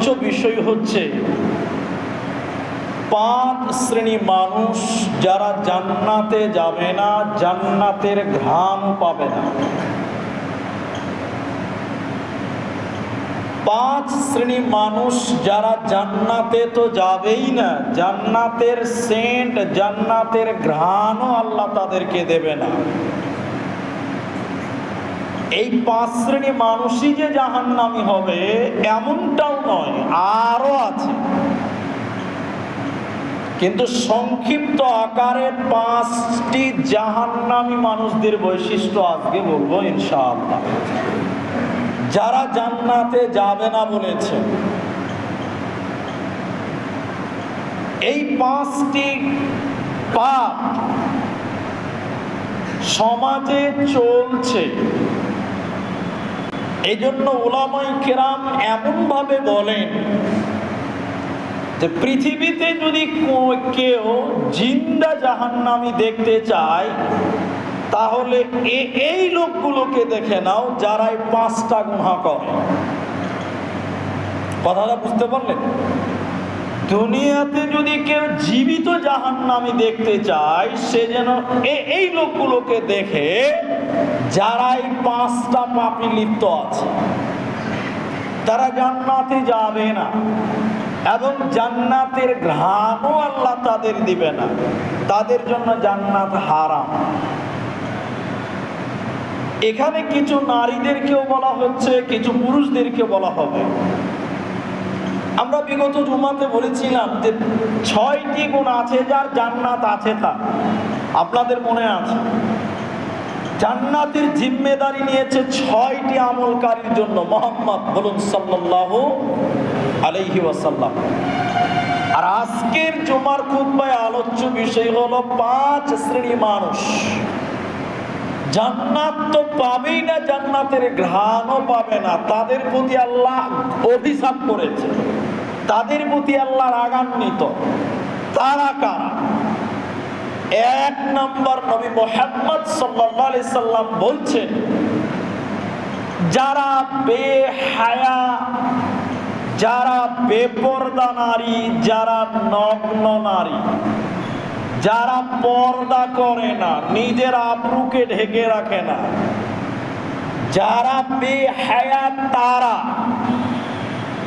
আলোচ্য বিষয় হচ্ছে পাঁচ শ্রেণি মানুষ যারা জান্নাতে যাবে না, জান্নাতের ঘ্রাণ পাবে না। পাঁচ শ্রেণি মানুষ যারা জান্নাতে তো যাবেই না, জান্নাতের সেন্ট, জান্নাতের ঘ্রাণও আল্লাহ তাদেরকে দেবে না। এই পাঁচ শ্রেণি মানুষই যে জাহান্নামি হবে, এমনটাও নয় আরও আছে। কিন্তু সংক্ষিপ্ত আকারে পাঁচটি জাহান্নামি মানুষদের বৈশিষ্ট্য আজকে বলব, ইনশাআল্লাহ। যারা জান্নাতে যাবে না বলেছে, এই পাঁচটি পাপ সমাজে চলছে। এই জন্য ওলামাই কেরাম এমনভাবে বলেন যে পৃথিবীতে যদি কেউ জিন্দা জাহান্নামি দেখতে চায়, তাহলে এই লোকগুলোকে দেখে নাও যারাই পাঁচটা গুণা করে। কথাটা বুঝতে পারলেন? দুনিয়াতে যদি কেউ জীবিত জাহান্নামি দেখতে চায়, সে যেন এই লোকগুলোকে দেখে যারা এই পাঁচটা পাপি লিপ্ত আছে, তারা জান্নাতে যাবে না এবং জান্নাতের ঘ্রাণও আল্লাহ তাদের দিবে না। তাদের জন্য জান্নাত হারাম। এখানে কিছু নারীদেরকেও বলা হচ্ছে, কিছু পুরুষদেরকে বলা হবে। আমরা বিগত জুমাতে বলেছিলাম যে ছয়টি গুণ আছে, যার জান্নাত আছে তা আপনাদের মনে আছে? জান্নাতের জিম্মেদারি নিয়েছে ছয়টি আমলকারীর জন্য। মোহাম্মদ বলুন সাল্লাল্লাহু আলাইহি ওয়াসাল্লাম। আর আজকের জুমার খুতবায় আলোচ্য বিষয় হলো পাঁচ শ্রেণি মানুষ। জান্নাত তো পাবেই না, জান্নাতের ঘ্রাণও পাবে না। তাদের প্রতি আল্লাহ অভিশাপ করেছে। তাদের প্রতি আল্লাহ রাগান্বিত তারা কারা এক নম্বর নবী মোহাম্মদ সাল্লাম বলছেন, যারা বেহায়া, যারা বেপর্দা নারী, যারা নগ্ন নারী, যারা পর্দা করে না, নিজের আব্রুকে ঢেকে রাখে না, যারা বেহায়া তারা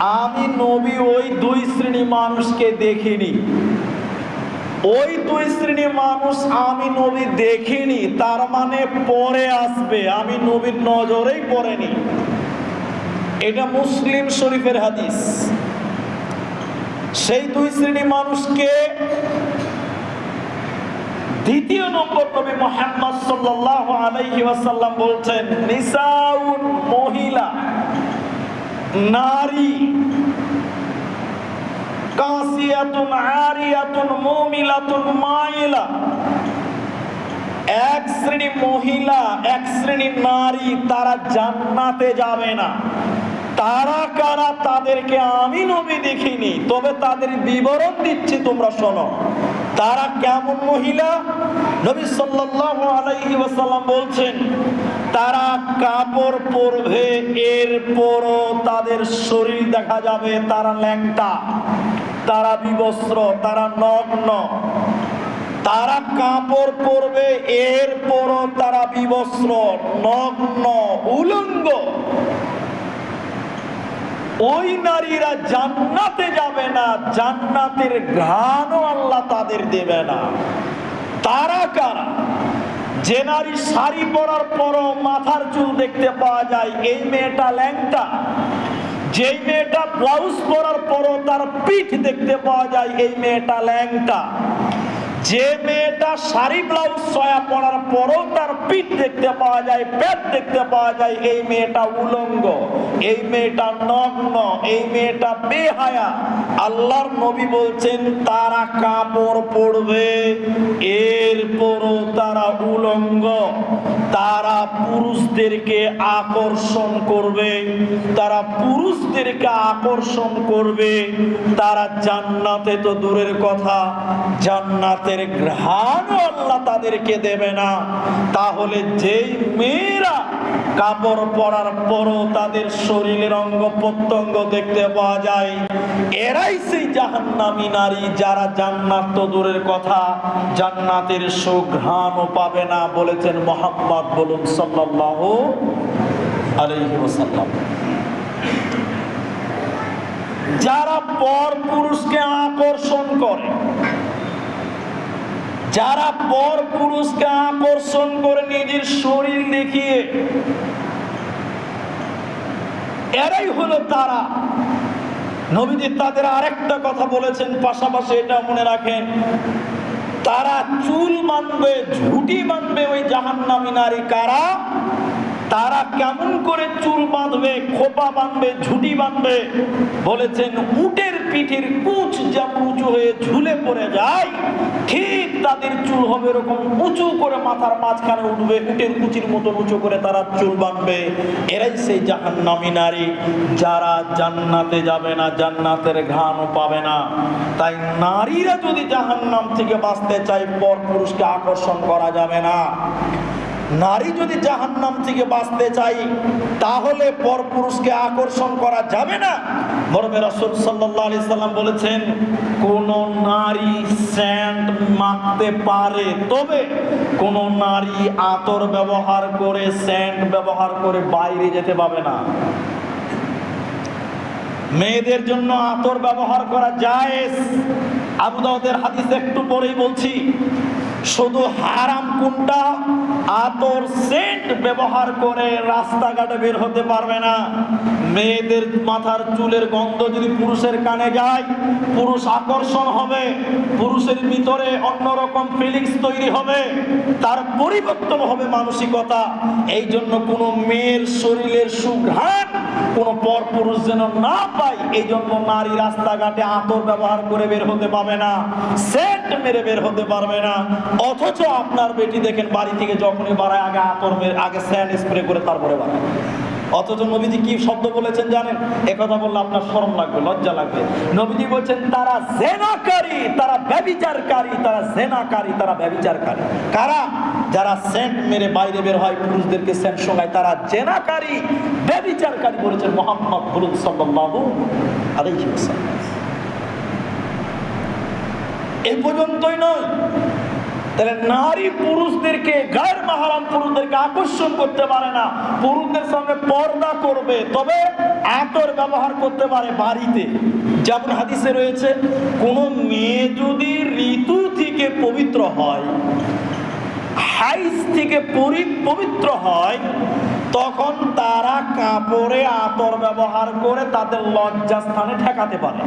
আমি নবী, ওই দুই শ্রেণি মানুষকে দেখিনি। ওই দুই শ্রেণি মানুষ আমি নবী দেখিনি, তার মানে পরে আসবে। আমি নবীর নজরেই পড়েনি। এটা মুসলিম শরীফের হাদিস। সেই দুই শ্রেণি মানুষকে দ্বিতীয় নম্বর নবী মোহাম্মদ সাল্লাল্লাহু আলাইহি ওয়াসাল্লাম বলছেন, নিসাউন মহিলা। নারী। কাসিয়াতুন আরিয়াতুন মুমিলাতুন মাইলা। এক শ্রেণি মহিলা, এক শ্রেণি নারী, তারা জান্নাতে যাবে না। তারা কারা? তাদেরকে আমি নবী দেখিনি, তবে তাদের বিবরণ দিচ্ছি তোমরা শোনো। তারা কেমন মহিলা? নবী সাল্লাল্লাহু আলাইহি বলছেন, তারা কাপড় পরবে, এরপরও তাদের শরীর দেখা যাবে, তারা ল্যাংটা, তারা বিবস্ত্র, তারা নগ্ন। তারা কাপড় পরবে, এরপরও তারা বিবস্ত্র, নগ্ন, উলঙ্গ। ওই নারীরা জান্নাতে যাবে না, জান্নাতের ঘ্রাণও আল্লাহ তাদের দেবে না। তারা কারা? যে নারী শাড়ি পরার পরও মাথার চুল দেখতে পাওয়া যায়, এই মেয়েটা ল্যাংটা। যেই মেয়েটা ব্লাউজ পরার পরও তার পিঠ দেখতে পাওয়া যায়, এই মেয়েটা ল্যাংটা। যে মেয়েটা শাড়ি ব্লাউজ সয়া পড়ার পরও তার পিঠ দেখতে পাওয়া যায়, পেট দেখতে পাওয়া যায়, এই মেয়েটা উলঙ্গ। এই মেয়েটা নগ্ন, এই মেয়েটা বেহায়া। আল্লাহর নবী বলছেন, তারা কাপড় পরবে, এরপরও তারা উলঙ্গ। তারা পুরুষদেরকে আকর্ষণ করবে, তারা পুরুষদেরকে আকর্ষণ করবে। তারা জান্নাতে তো দূরের কথা জান্নাতের ঘ্রাণও আল্লাহ তাদেরকে দেবে না। তাহলে যেই মেয়েরা কাপড় পরার পরও তাদের শরীরের অঙ্গ প্রত্যঙ্গ দেখতে পাওয়া যায়, এরাই সেই জাহান্নামী নারী যারা জান্নাত তো দূরের কথা, জান্নাতের সুঘ্রাণও পাবে না বলেছেন মোহাম্মদ বলুন সাল্লাল্লাহু আলাইহি যারা পর পুরুষকে আকর্ষণ করে যারা পর পুরুষকে আকর্ষণ করে নিজের শরীর দেখিয়ে, এরাই হলো তারা। নবীজি তাদের আরেকটা কথা বলেছেন, পাশাপাশি এটা মনে রাখেন, তারা চুল মানবে, ঝুটি মানবে ওই জাহান্নামী নারী কারা? তারা কেমন করে চুল বাঁধবে, খোপা বাঁধবে, ঝুটি বাঁধবে? বলেছেন, উটের পিঠের কুচ যা উঁচু হয়ে ঝুলে পড়ে যায়, ঠিক তাদের চুল হবে এরকম উঁচু করে মাথার মাঝখানে উঠবে, উটের কুচির মতো উঁচু করে তারা চুল বাঁধবে। এরাই সেই জাহান্নামী নারী, যারা জান্নাতে যাবে না, জান্নাতের ঘ্রাণও পাবে না। তাই নারীরা যদি জাহান্নাম থেকে বাঁচতে চায়, পর পুরুষকে আকর্ষণ করা যাবে না। নারী যদি জাহান্নাম থেকে বাঁচতে চাই তাহলে পর পুরুষকে আকর্ষণ করা যাবে না। মরমে রাসূল আলাইহি সাল্লাম বলেছেন, কোন নারী স্যান্ড মাখতে পারে, তবে কোন নারী আতর ব্যবহার করে স্যান্ড ব্যবহার করে বাইরে যেতে পাবে না। মেয়েদের জন্য আতর ব্যবহার করা যায় আবু দাউদের হাদিস একটু পরেই বলছি শুধু হারাম কোনটা? আতর সেন্ট ব্যবহার করে রাস্তাঘাটে বের হতে পারবে না। মেয়েদের মাথার চুলের গন্ধ যদি পুরুষের কানে যায়, পুরুষ আকর্ষণ হবে, পুরুষের ভিতরে অন্যরকম ফিলিংস তৈরি হবে, তার পরিবর্তন হবে মানসিকতা। এই জন্য কোনো মেয়ের শরীরের সুঘ্রাণ কোনো পর পুরুষ যেন না পাই এই জন্য নারী রাস্তাঘাটে আতর ব্যবহার করে বের হতে পারবে না সেট মেরে বের হতে পারবে না। অথচ আপনার বেটি দেখেন বাড়ি থেকে যখনই বাড়ায়, আগে আতর আগে স্যান্ড স্প্রে করে তারপরে বাড়ায়। অথচ নবীজি কি শব্দ বলেছেন জানেন? একথা বললে আপনার শরম লাগবে, লজ্জা লাগবে। নবীজি বলছেন, তারা জেনাকারী, তারা ব্যবিচারকারী তারা জেনাকারী, তারা ব্যবিচারকারী কারা? যারা সেন্ট মেরে বাইরে বের হয়, পুরুষদেরকে সেন্ট শোনায়, তারা জেনাকারী ব্যবিচারকারী বলেছেন মোহাম্মদ বলুন সাল্লাল্লাহু আলাইহি এই পর্যন্তই নয়। তাহলে নারী পুরুষদেরকে গায়ের মাহারাম পুরুষদেরকে আকর্ষণ করতে পারে না। পুরুষদের সঙ্গে পর্দা করবে, তবে আতর ব্যবহার করতে পারে বাড়িতে। যেমন হাদিসে রয়েছে, কোন মেয়ে যদি ঋতু থেকে পবিত্র হয়, হাইস থেকে পবিত্র হয়, তখন তারা কাপড়ে আতর ব্যবহার করে তাদের লজ্জাস্থানে ঠেকাতে পারে।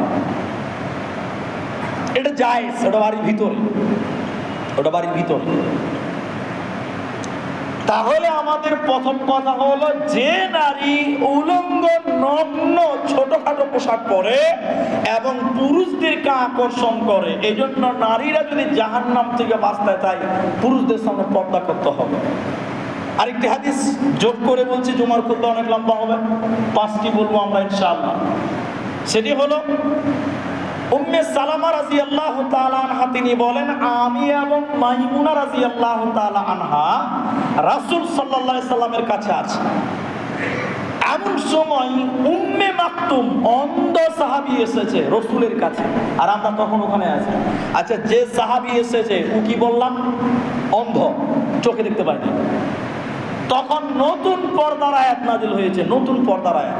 এটা যায় সেটা বাড়ির ভিতরে। ওটা বাড়ির ভিতরে। তাহলে আমাদের প্রথম কথা হলো, যে নারী উলঙ্গ, নগ্ন, ছোটখাটো পোশাক পরে এবং পুরুষদেরকে আকর্ষণ করে এই জন্য নারীরা যদি জাহান্নাম থেকে বাঁচতে চায়, পুরুষদের সামনে পর্দা করতে হবে। আরেকটি হাদিস যোগ করে বলছি, জুমার খুদ্া অনেক লম্বা হবে, পাঁচটি বলব আমরা ইনশাআল্লাহ। সেটি হলো আনহা, তিনি বলেন, আমি এবং আনহা কাছে এমন সময় উম্মে সাহাবি এসেছে রসুলের কাছে। আর আমরা তখন ওখানে আছি। আচ্ছা যে সাহাবি এসেছে, ও কি বললাম? অন্ধ, চোখে দেখতে পাইনি তখন নতুন পর্দার আয়াত নাজিল হয়েছে, নতুন পর্দার আয়াত।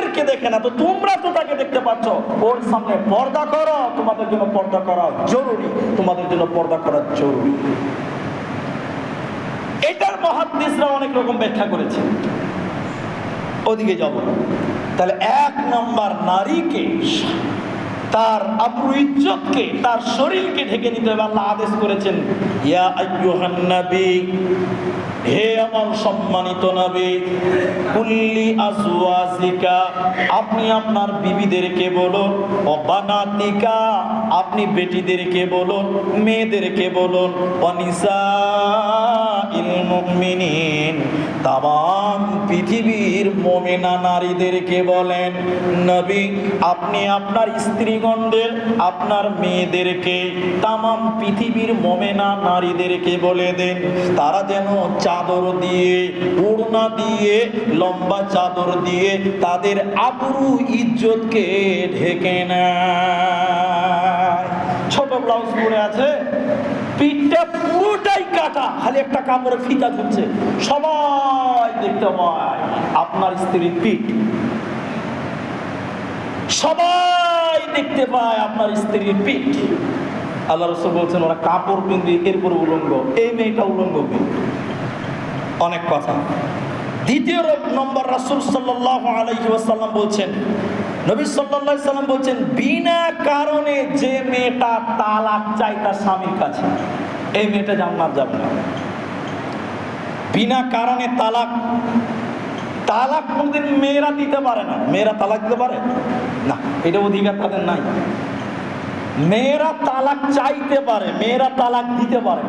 তোমাদেরকে দেখে না, তো তোমরা তো তাকে দেখতে পাচ্ছ? ওর সামনে পর্দা করো, তোমাদের জন্য পর্দা করা জরুরি, তোমাদের জন্য পর্দা করা জরুরি। এটার মহাদিসরা অনেক রকম ব্যাখ্যা করেছে। ওদিকে যাব। তাহলে এক নম্বর নারীকে তার আবরু ইজ্জতকে, তার শরীরকে ঢেকে নিতে হবে। আল্লাহ আদেশ করেছেন, ইয়া আইয়ুহান নবী, হে আমার সম্মানিত নবী, কুল্লি আজওয়াজিকা, আপনি আপনার বিবিদেরকে বলুন অবানাতিকা আপনি বেটিদেরকে বলুন, মেয়েদেরকে বলুন অনিসা মুমিনিন তাম পৃথিবীর মোমেনা নারীদেরকে বলেন, নবী, আপনি আপনার স্ত্রীগণদের, আপনার মেয়েদেরকে, তামাম পৃথিবীর মোমেনা নারীদেরকে বলে দেন। তারা যেন চাদর দিয়ে ওড়না দিয়ে, লম্বা চাদর দিয়ে তাদের আবরু ইজ্জতকে ঢেকে নেয়। ছোট ব্লাউজ পরে আছে। পিঠটা পুরোটাই খালি একটা কাপড়ে ফিতা সবাই দেখতে পায় আপনার স্ত্রীর পিঠ সবাই দেখতে পায় আপনার স্ত্রীর পিঠ আল্লাহ রসুল বলছেন, ওরা কাপড় এরপর উলঙ্গ। এই মেয়েটা উলঙ্গ অনেক কথা। দ্বিতীয় নম্বর রাসুল সাল্লাহ আলাইহি ওয়াসাল্লাম বলছেন, নবী আলাইহি সাল্লাম বলছেন, বিনা কারণে যে মেয়েটা তালাক চায় তার স্বামীর কাছে। এই মেয়েটা জান্নাত যাবে না। বিনা কারণে তালাক। তালাক কোনদিন মেয়েরা দিতে পারে না। মেয়েরা তালাক দিতে পারে? না, এটা অধিকার তাদের নাই। মেয়েরা তালাক চাইতে পারে, মেয়েরা তালাক দিতে পারে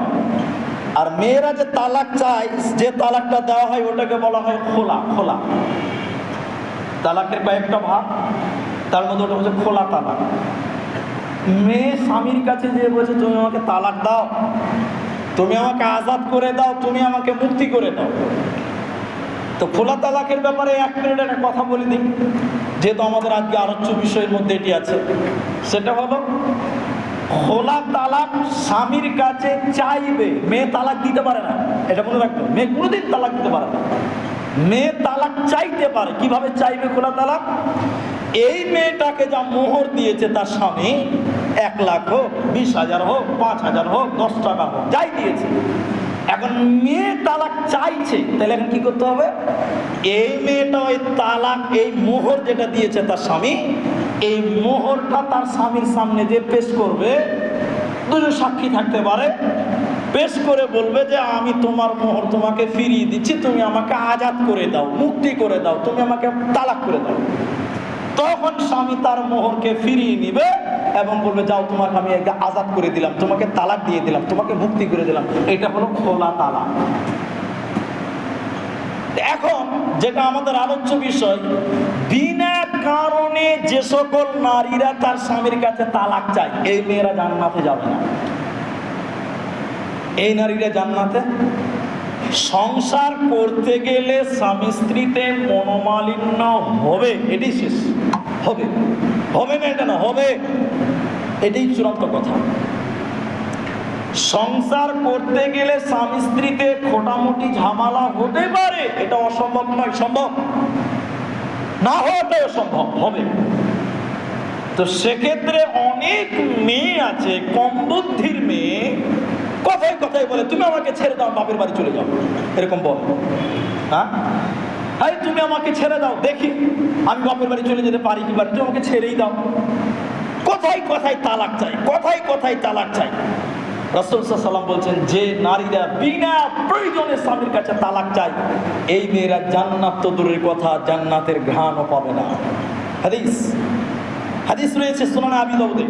আর মেয়েরা যে তালাক চায়, যে তালাকটা দেওয়া হয়, ওটাকে বলা হয় খোলা খোলা। তালাকের কয়েকটা ভাগ, তার মধ্যে ওটা হচ্ছে খোলা তালাক। মেয়ে স্বামীর কাছে যে বলছে, তুমি আমাকে তালাক দাও। তুমি আমাকে আজাদ করে দাও, তুমি আমাকে মুক্তি করে দাও। তো খোলা তালাকের ব্যাপারে এক মিনিট একটা কথা বলে দিই। যেহেতু আমাদের আজকে আলোচ্য বিষয়ের মধ্যে এটি আছে, সেটা হলো খোলা তালাক স্বামীর কাছে চাইবে, মেয়ে তালাক দিতে পারে না। এটা মনে রাখবে মেয়ে কোনোদিন তালাক দিতে পারে না। মেয়ে তালাক চাইতে পারে। কীভাবে চাইবে খোলা তালাক? এই মেয়েটাকে যা মোহর দিয়েছে তার স্বামী, এক লাখ হোক, বিশ হাজার হোক, পাঁচ হাজার হোক, দশ টাকা হোক, যাই দিয়েছে। এখন মেয়ে তালাক চাইছে, তাহলে এখন কি করতে হবে? এই মেয়েটা ওই তালাক, এই মোহর যেটা দিয়েছে তার স্বামী, এই মোহরটা তার স্বামীর সামনে যে পেশ করবে, দুজন সাক্ষী থাকতে পারে। পেশ করে বলবে যে আমি তোমার মোহর তোমাকে ফিরিয়ে দিচ্ছি, তুমি আমাকে আজাদ করে দাও, মুক্তি করে দাও, তুমি আমাকে তালাক করে দাও। তখন স্বামী তার মোহরকে ফিরিয়ে নিবে এবং বলবে, যাও, তোমাকে আমি একটা আজাদ করে দিলাম, তোমাকে তালাক দিয়ে দিলাম, তোমাকে মুক্তি করে দিলাম। এটা হলো খোলা তালাক। এখন যেটা আমাদের আলোচ্য বিষয়, বিনা কারণে যে সকল নারীরা তার স্বামীর কাছে তালাক চায়, এই মেয়েরা জান্নাতে যাবে না। এই নারীরা জান্নাতে? সংসার করতে গেলে স্বামী স্ত্রীতে মনোমালিন্য হবে এটি শেষ। হবে। হবে না এটা না, হবে। এটাই চূড়ান্ত কথা। সংসার করতে গেলে স্বামী স্ত্রীতে খোটামুটি ঝামেলা হতে পারে, এটা অসম্ভব নয়, সম্ভব। না হওয়াটাই অসম্ভব, হবে। তো সেক্ষেত্রে অনেক মেয়ে আছে, কম বুদ্ধির মেয়ে কথায় কথায় বলে, তুমি আমাকে ছেড়ে দাও, বাপের বাড়ি চলে যাও। এরকম বল। হ্যাঁ? এই, তুমি আমাকে ছেড়ে দাও, দেখি, আমি বাপের বাড়ি চলে যেতে পারি কি পারি তুমি আমাকে ছেড়েই দাও। কোথায় কোথায় তালাক চাই, কোথায় কোথায় তালাক চাই। রাসুল সাল্লাম বলছেন, যে নারীরা বিনা প্রয়োজনে স্বামীর কাছে তালাক চায়, এই মেয়েরা জান্নাত তো দূরের কথা, জান্নাতের ঘ্রাণও পাবে না। হাদিস। হাদিস রয়েছে সুনান আবি দাউদে।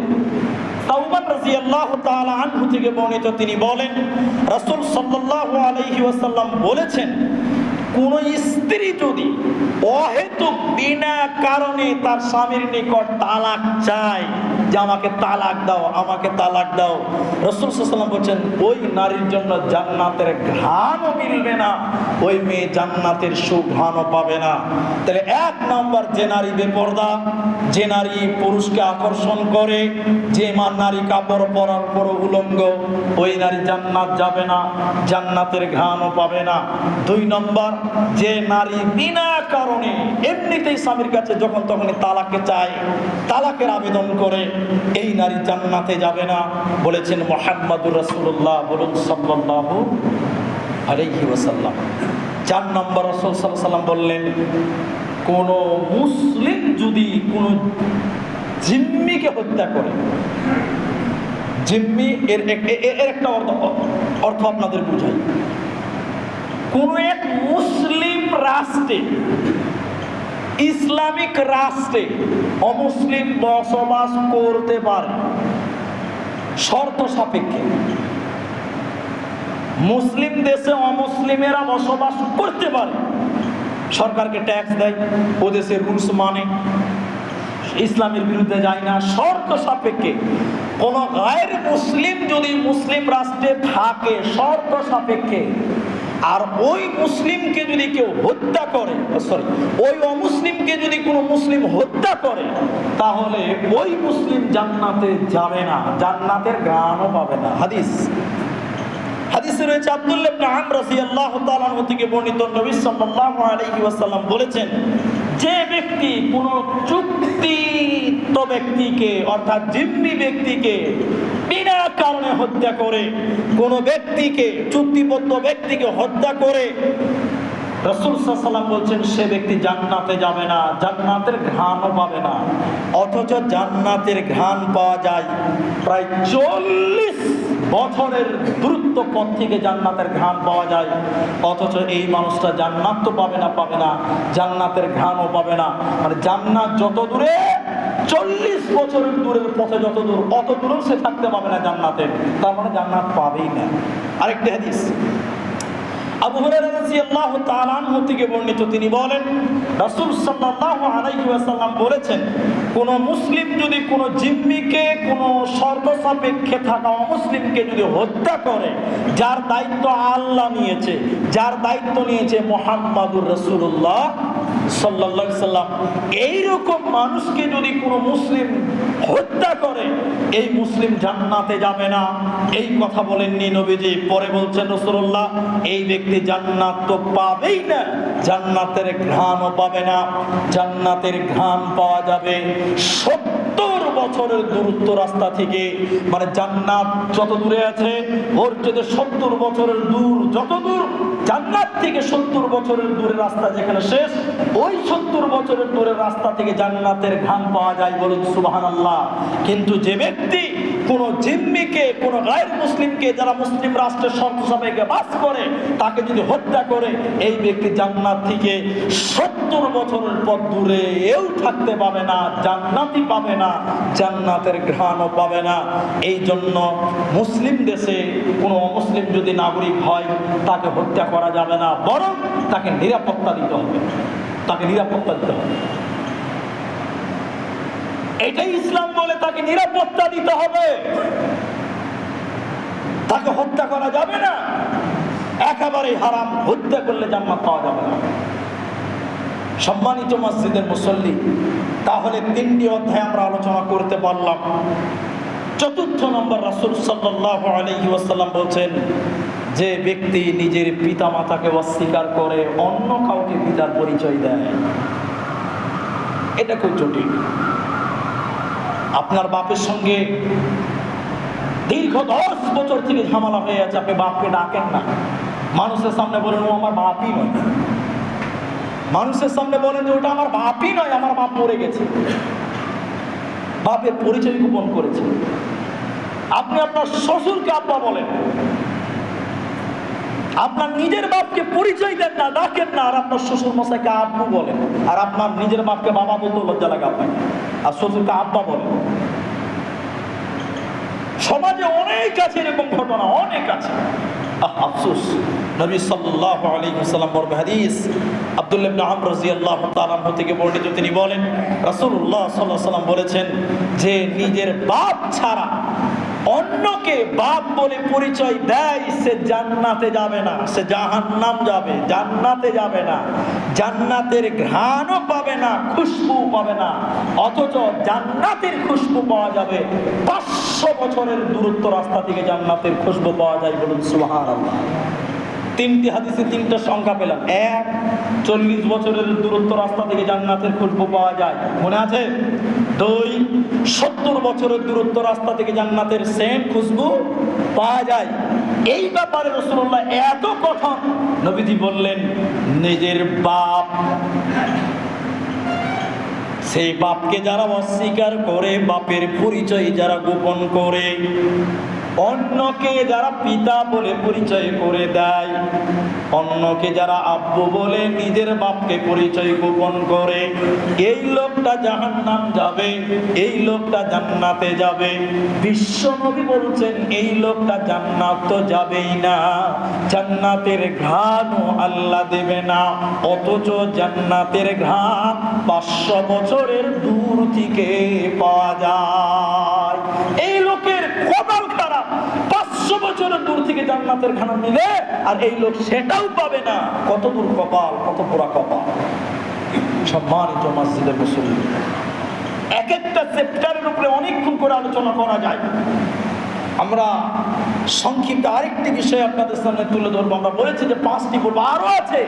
থেকে বর্ণিত তিনি বলেন রসুল সাল্লাল্লাহু আলাইহি ওয়াসাল্লাম বলেছেন কোন স্ত্রী যদি অহেতুক বিনা কারণে তার স্বামীর নিকট তালাক চায় যে আমাকে তালাক দাও, আমাকে তালাক দাও, রসুল সাল্লাম বলছেন, ওই নারীর জন্য জান্নাতের ঘ্রাণও মিলবে না, ওই মেয়ে জান্নাতের সুঘ্রাণও পাবে না। তাহলে এক নম্বর যে নারী বেপর্দা, যে নারী পুরুষকে আকর্ষণ করে, যে মা নারী কাপড় পরার পর উলঙ্গ, ওই নারী জান্নাত যাবে না, জান্নাতের ঘ্রাণও পাবে না। দুই নম্বর যে নারী বিনা কারণে এমনিতেই স্বামীর কাছে যখন তখনই তালাকে চায়, তালাকের আবেদন করে, এই নারী জান্নাতে যাবে না। বলেছেন মোহাম্মদুর রাসূলুল্লাহ, বলুন সাল্লাল্লাহু আলাইহি ওয়াসাল্লাম। চার নম্বর রসুল সাল্লাম বললেন, কোন মুসলিম যদি কোন জিম্মিকে হত্যা করে, জিম্মি এর একটা অর্থ অর্থ আপনাদের বুঝাই। কোন এক মুসলিম রাষ্ট্রে, ইসলামিক রাষ্ট্রে অমুসলিম বসবাস করতে পারে। শর্ত সাপেক্ষে। মুসলিম দেশে অমুসলিমেরা বসবাস করতে পারে। সরকারকে ট্যাক্স দেয়, ও দেশের রুলস মানে। ইসলামের বিরুদ্ধে যায় না। শর্ত সাপেক্ষে। কোন গায়ের মুসলিম যদি মুসলিম রাষ্ট্রে থাকে, শর্ত সাপেক্ষে। আর ওই মুসলিমকে যদি কেউ হত্যা করে সরি, ওই অমুসলিমকে যদি কোনো মুসলিম হত্যা করে, তাহলে ওই মুসলিম জান্নাতে যাবে না, জান্নাতের গানও পাবে না। হাদিস। হাদিসে রয়েছে আব্দুল্লাহ থেকে বর্ণিত নবী ওয়াসাল্লাম বলেছেন যে ব্যক্তি কোন চুক্তিত ব্যক্তিকে, অর্থাৎ জিম্মি ব্যক্তিকে বিনা কারণে হত্যা করে, কোন ব্যক্তিকে, চুক্তিবদ্ধ ব্যক্তিকে হত্যা করে বলছেন, সে ব্যক্তি জান্নাতে যাবে না, জান্নাতের ঘ্রাণও পাবে না, অথচ জান্নাতের ঘ্রাণ পাওয়া যায় প্রায় চল্লিশ বছরের দূরত্ব পথ থেকে জান্নাতের ঘ্রাণ পাওয়া যায়। অথচ এই মানুষটা জান্নাত তো পাবে না পাবে না। জান্নাতের ঘ্রাণও পাবে না। মানে জান্নাত যত দূরে, চল্লিশ বছরের দূরের পথে যত দূর, অত দূরেও সে থাকতে পাবে না জান্নাতের তার মানে জান্নাত পাবেই না। আরেকটি হাদিস। আবু তাআলা আনহু থেকে বর্ণিত তিনি বলেন, রাসূল সাল্লাল্লাহু আলাইহি ওয়াসাল্লাম বলেছেন, কোন মুসলিম যদি কোন জিম্মিকে, কোন শর্ত থাকা অমুসলিমকে যদি হত্যা করে, যার দায়িত্ব আল্লাহ নিয়েছে, যার দায়িত্ব নিয়েছে মোহাম্মদুর রাসূলুল্লাহ সাল্লাম মানুষকে যদি কোনো মুসলিম হত্যা করে, এই মুসলিম জান্নাতে যাবে না। এই কথা পরে বলছেন এই ব্যক্তি জান্নাত তো পাবেই না, জান্নাতের ঘ্রাণও পাবে না, জান্নাতের ঘ্রাণ পাওয়া যাবে। সত্তর বছরের দূরত্ব রাস্তা থেকে মানে জান্নাত যত দূরে আছে ওর যদি সত্তর বছরের দূর, যত দূর জান্নাত থেকে সত্তর বছরের দূরে রাস্তা যেখানে শেষ, ওই সত্তর বছরের দূরে রাস্তা থেকে জান্নাতের ঘাম পাওয়া যায় বলুন সুবাহান আল্লাহ কিন্তু যে ব্যক্তি কোন জিম্মিকে, কোন গায়ের মুসলিমকে যারা মুসলিম রাষ্ট্রের শর্ত সাপেক্ষে বাস করে, তাকে যদি হত্যা করে, এই ব্যক্তি জান্নাত থেকে সত্তর বছরের পর দূরে এও থাকতে পাবে না, জান্নাতই পাবে না, জান্নাতের ঘ্রাণও পাবে না। এই জন্য মুসলিম দেশে কোনো অমুসলিম যদি নাগরিক হয়, তাকে হত্যা করা যাবে না, বরং তাকে নিরাপত্তা দিতে হবে। তাকে নিরাপত্তা দিতে হবে। এটাই ইসলাম বলে তাকে নিরাপত্তা দিতে হবে। তাকে হত্যা করা যাবে না। একেবারে হারাম। হত্যা করলে জান্নাত পাওয়া যাবে না। সম্মানিত মসজিদের মুসল্লি, তাহলে তিনটি অধ্যায় আমরা আলোচনা করতে পারলাম। চতুর্থ নম্বর রাসুল ওয়াসাল্লাম বলছেন, যে ব্যক্তি নিজের পিতা মাতাকে অস্বীকার করে অন্য কাউকে পিতার পরিচয় দেয়, এটা খুব জটিল। আপনার বাপের সঙ্গে দীর্ঘ দশ বছর থেকে ঝামেলা হয়ে আছে, আপনি বাপকে ডাকেন না। মানুষের সামনে বলেন, ও আমার বাপই নয়। মানুষের সামনে বলেন যে, ওটা আমার বাপই নয়, আমার বাপ মরে গেছে। বাপের পরিচয় গোপন করেছে। আপনি আপনার শ্বশুরকে আব্বা বলেন আপনার নিজের বাপকে পরিচয় দেন না, ডাকেন না, আর আপনার শ্বশুর মশাইকে আব্বু বলেন। আর আপনার নিজের বাপকে বাবা বলতে লজ্জা লাগে আপনাকে আর শ্বশুরকে আব্বা বলেন। সমাজে অনেক আছে এরকম ঘটনা, অনেক আছে। নবী তিনি বলেন, রাসূলুল্লাহ বলেছেন যে, নিজের বাপ ছাড়া অন্যকে বাপ বলে পরিচয় দেয়, সে জান্নাতে যাবে না, সে জাহান্নাম যাবে, জান্নাতে যাবে না। জান্নাতের ঘ্রাণও পাবে না, খুশবু পাবে না। অথচ জান্নাতের খুশবু পাওয়া যাবে। পাঁচশো বছরের দূরত্ব রাস্তা থেকে জান্নাতের খুশবু পাওয়া যায় বলুন আল্লাহ তিনটি হাদিসে তিনটা সংখ্যা পেলাম। এক, চল্লিশ বছরের দূরত্ব রাস্তা থেকে জান্নাতের খুশবু পাওয়া যায়। মনে আছে? দুই সত্তর বছরের দূরত্ব রাস্তা থেকে জান্নাতের সেন্ট খুশবু পাওয়া যায়। এই ব্যাপারে রসুল্লাহ এত কঠোর নবীজি বললেন, নিজের বাপ, সেই বাপকে যারা অস্বীকার করে, বাপের পরিচয় যারা গোপন করে অন্যকে যারা পিতা বলে পরিচয় করে দেয়, অন্যকে যারা আব্বু বলে নিজের বাপকে পরিচয় গোপন করে, এই লোকটা জাহান্নাম যাবে, এই লোকটা জান্নাতে যাবে। বিশ্ব নবী বলছেন, এই লোকটা জান্নাত তো যাবেই না, জান্নাতের ঘ্রাণও আল্লাহ দেবে না, অথচ জান্নাতের ঘ্রাণ পাঁচশো বছরের দূর থেকে পাওয়া যায়। এই পাঁচশো বছরের দূর থেকে জান্নাতের খানা মিলে, আর এই লোক সেটাও পাবে না। কত দূর কপাল, কত পোড়া কপাল। সম্মানিত মসজিদের মুসলিম এক একটা সেক্টরের উপরে অনেকক্ষণ করে আলোচনা করা যায়। আমরা সংক্ষিপ্ত আরেকটি বিষয় আপনাদের সামনে তুলে ধরবো। আমরা বলেছি যে পাঁচটি বলব আরও আছে।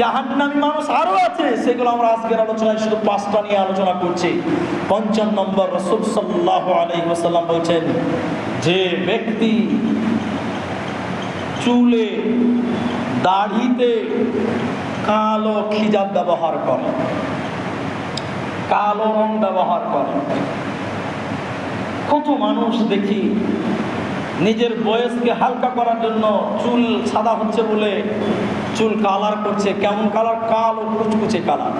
জাহান্নামী মানুষ আরও আছে। সেগুলো আমরা আজকের আলোচনায় শুধু পাঁচটা নিয়ে আলোচনা করছি। পঞ্চম নম্বর রসুল সাল্লাহ ওয়াসাল্লাম বলছেন যে ব্যক্তি চুলে দাড়িতে কালো খিজাব ব্যবহার করে, কালো রং ব্যবহার করে। কত মানুষ দেখি নিজের বয়সকে হালকা করার জন্য চুল সাদা হচ্ছে বলে চুল কালার করছে, কেমন কালার? কালো কুচকুচে কালার।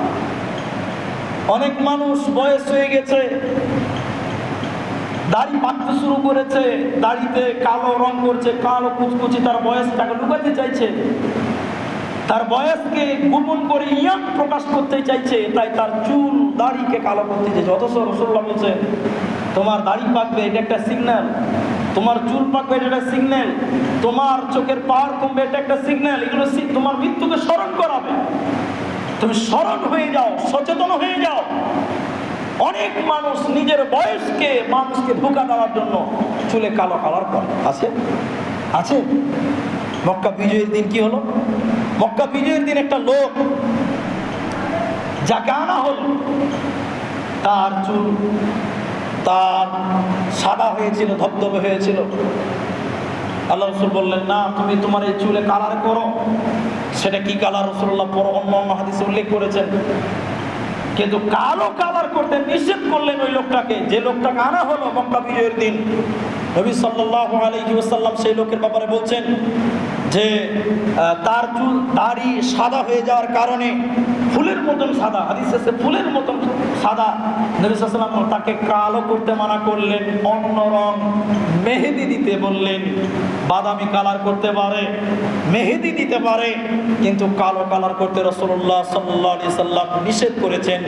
অনেক মানুষ বয়স হয়ে গেছে দাড়ি পাকতে শুরু করেছে, দাড়িতে কালো রং করছে, কালো কুচকুচি তার বয়সটাকে লুকাতে চাইছে। তার বয়সকে গোপন করে ইয়াং প্রকাশ করতে চাইছে, তাই তার চুল, দাড়িকে কালো করতে চাইছে। অথচ রসল্লাহ বলছে, তোমার দাড়ি পাকবে, এটা একটা সিগন্যাল তোমার চুল পাকবে, এটা একটা সিগন্যাল তোমার চোখের পাওয়ার কমবে, এটা একটা সিগন্যাল এগুলো তোমার মৃত্যুকে স্মরণ করাবে। তুমি স্মরণ হয়ে যাও, সচেতন হয়ে যাও। অনেক মানুষ নিজের বয়সকে মানুষকে ধোকা দেওয়ার জন্য চুলে কালো কালার করে। আছে? আছে? মক্কা বিজয়ের দিন কি হলো? মক্কা বিজয়ের দিন একটা লোক যাকে আনা হল, তার চুল, তার সাদা হয়েছিল, ধবধবে হয়েছিল। আল্লাহ রসুল বললেন, না, তুমি তোমার এই চুলে কালার করো। সেটা কি কালার? রসুল্লাহ পর অন্য অন্য হাদিসে উল্লেখ করেছেন। কিন্তু কালো কালার করতে নিষেধ করলেন ওই লোকটাকে। যে লোকটাকে আনা হলো মক্কা বিজয়ের দিন। নবী সাল্লাল্লাহু আলাইহি ওয়াসাল্লাম সেই লোকের ব্যাপারে বলছেন যে তার চুল দাড়ি সাদা হয়ে যাওয়ার কারণে ফুলের মতন সাদা। হাদিস ফুলের মতন সাদা নবী সাল্লাম তাকে কালো করতে মানা করলেন অন্য রং মেহেদি দিতে বললেন বাদামি কালার করতে পারে মেহেদি দিতে পারে কিন্তু কালো কালার করতে রসল্লাহ সাল্লাহ সাল্লাম নিষেধ করেছেন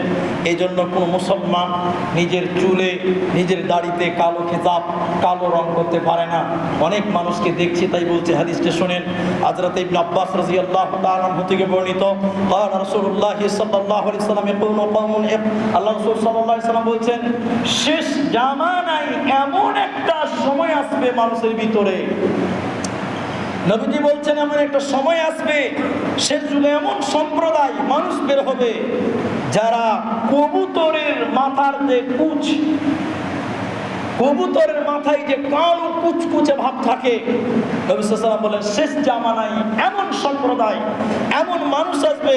এই জন্য কোনো মুসলমান নিজের চুলে নিজের দাড়িতে কালো খেতাব কালো রং করতে পারে না অনেক মানুষকে দেখছি তাই বলছে হাদিসটা শোনেন হযরত ইবনে আব্বাস রাদিয়াল্লাহু তাআলা আনহু থেকে বর্ণিত قال رسول الله صلى الله عليه وسلم يقول قوم বলছেন, শেষ এমন একটা সময় আসবে মানুষের ভিতরে। বলছেন, এমন একটা সময় আসবে যুগে এমন সম্প্রদায় হবে, যারা কবুতরের মাথার যে কুচ, কবুতরের মাথায় যে কালো কুচকুচে ভাব থাকে। বলেন শেষ জামানায় এমন সম্প্রদায় এমন মানুষ আসবে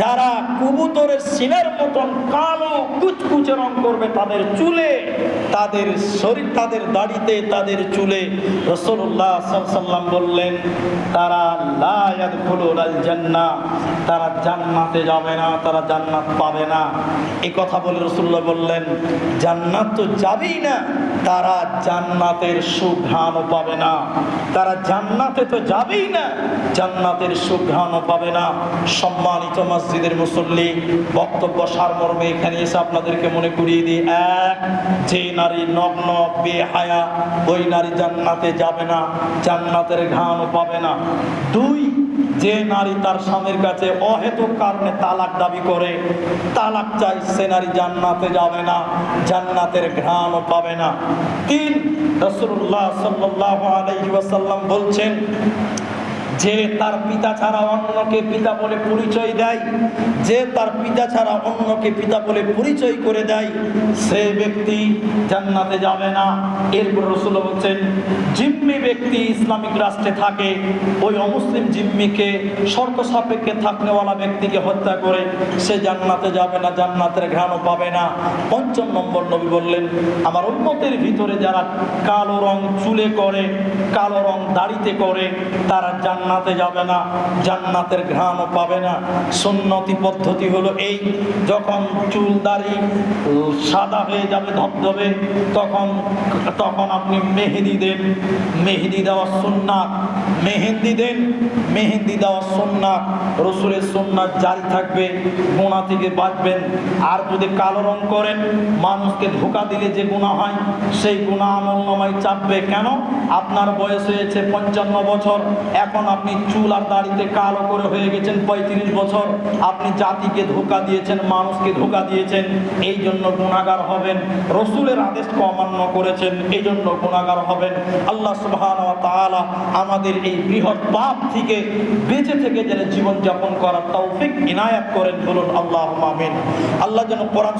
যারা কবুতরের সিনের মতন কালো কুচকুচে রং করবে তাদের চুলে, তাদের শরীর, তাদের দাড়িতে, তাদের চুলে। রসুল্লাহ বললেন, তারা জান্নাহ, তারা জান্নাতে যাবে না, তারা জান্নাত পাবে না। এই কথা বলে রসুল্লাহ বললেন, জান্নাত তো যাবেই না, তারা জান্নাতের সুঘ্রাণও পাবে না, তারা জান্নাতে তো যাবেই না, জান্নাতের সুঘ্রাণও পাবে না। সম্মানিত মসজিদের মুসল্লি, বক্তব্য সারমর্মে এখানে এসে আপনাদেরকে মনে করিয়ে দিই, এক, যে নারী নগ্ন, বেহায়া, ওই নারী জান্নাতে যাবে না, জান্নাতের ঘ্রাণও পাবে না। দুই, যে নারী তার স্বামীর কাছে অহেতুক কারণে তালাক দাবি করে, তালাক চাই সে নারী জান্নাতে যাবে না, জান্নাতের ঘ্রাণও পাবে না। তিন রসুল্লাহ সাল্লাহ ওয়াসাল্লাম বলছেন যে তার পিতা ছাড়া অন্যকে পিতা বলে পরিচয় দেয়, যে তার পিতা ছাড়া অন্যকে পিতা বলে পরিচয় করে দেয়, সে ব্যক্তি জান্নাতে যাবে না। এরপর রসুল বলছেন, জিম্মি ব্যক্তি ইসলামিক রাষ্ট্রে থাকে, ওই অমুসলিম জিম্মিকে শর্ত সাপেক্ষে থাকনেওয়ালা ব্যক্তিকে হত্যা করে সে জান্নাতে যাবে না, জান্নাতের ঘ্রাণও পাবে না। পঞ্চম নম্বর নবী বললেন, আমার উন্মতের ভিতরে যারা কালো রং চুলে করে, কালো রং দাড়িতে করে, তারা জান্নাতে যাবে না, জান্নাতের ঘ্রাণও পাবে না। সুন্নতি পদ্ধতি হলো এই, যখন চুল দাড়ি সাদা হয়ে যাবে, ধবধবে, তখন তখন আপনি মেহেদি দেন। মেহেদি দেওয়া সুন্নাত। মেহেন্দি দেন, মেহেন্দি দেওয়া সুন্নাত। রসুলের সুন্নাত জারি থাকবে গোনা থেকে বাঁচবেন। আর যদি কালো রং করেন, মানুষকে ধোকা দিলে যে গুণা হয়, সেই গুণা আমল নামায় চাপবে। কেন? আপনার বয়স হয়েছে পঞ্চান্ন বছর। এখন আপনি চুল আর দাড়িতে কালো করে হয়ে গেছেন, পঁয়ত্রিশ বছর। আপনি জাতিকে ধোকা দিয়েছেন, মানুষকে ধোকা দিয়েছেন এই জন্য গুণাগার হবেন। রসুলের আদেশ অমান্য করেছেন এই জন্য গুণাগার হবেন। আল্লাহ তাআলা আমাদের এই বৃহৎ পাপ থেকে বেঁচে থেকে যেন জীবনযাপন করার তৌফিক, ইনায়াত করেন, বলুন আল্লাহ আমিন। আল্লাহ যেন কোরআন